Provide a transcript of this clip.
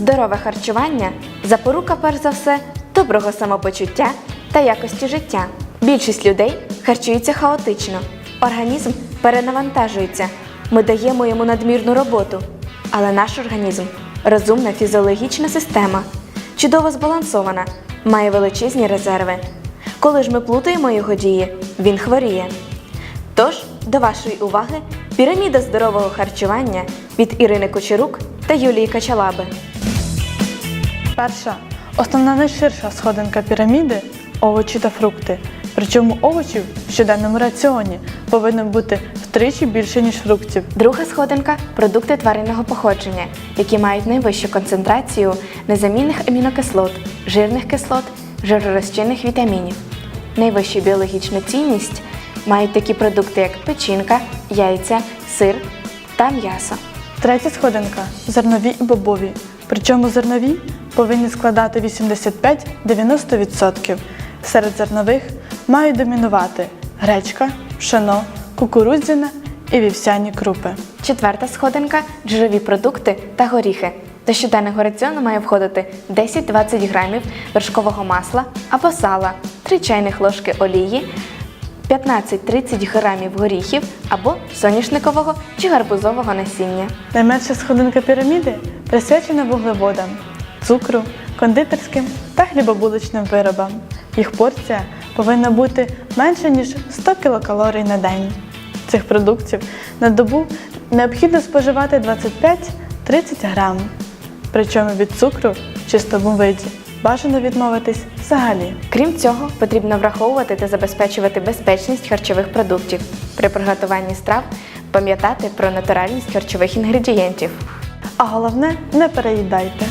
Здорове харчування запорука, перш за все, доброго самопочуття та якості життя. Більшість людей харчується хаотично, організм перенавантажується. Ми даємо йому надмірну роботу. Але наш організм розумна фізіологічна система, чудово збалансована, має величезні резерви. Коли ж ми плутаємо його дії, він хворіє. Тож, до вашої уваги, піраміда здорового харчування від Ірини Кочерук та Юлії Качалаби. Перша, основна найширша сходинка піраміди овочі та фрукти. Причому овочів в щоденному раціоні повинно бути втричі більше, ніж фруктів. Друга сходинка продукти тваринного походження, які мають найвищу концентрацію незамінних амінокислот, жирних кислот, жиророзчинних вітамінів. Найвищу біологічну цінність мають такі продукти, як печінка, яйця, сир та м'ясо. Третя сходинка зернові і бобові. Причому зернові повинні складати 85-90%. Серед зернових мають домінувати гречка, пшено, кукурудзяна і вівсяні крупи. Четверта сходинка жирові продукти та горіхи. До щоденного раціону має входити 10-20 грамів вершкового масла або сала, 3 чайних ложки олії, 15-30 грамів горіхів або соняшникового чи гарбузового насіння. Найменша сходинка піраміди присвячена вуглеводам, цукру, кондитерським та хлібобулочним виробам. Їх порція повинна бути менше ніж 100 кілокалорій на день. Цих продуктів на добу необхідно споживати 25-30 грам. Причому від цукру в чистому виді бажано відмовитись взагалі. Крім цього, потрібно враховувати та забезпечувати безпечність харчових продуктів. При приготуванні страв пам'ятати про натуральність харчових інгредієнтів. А головне, не переїдайте.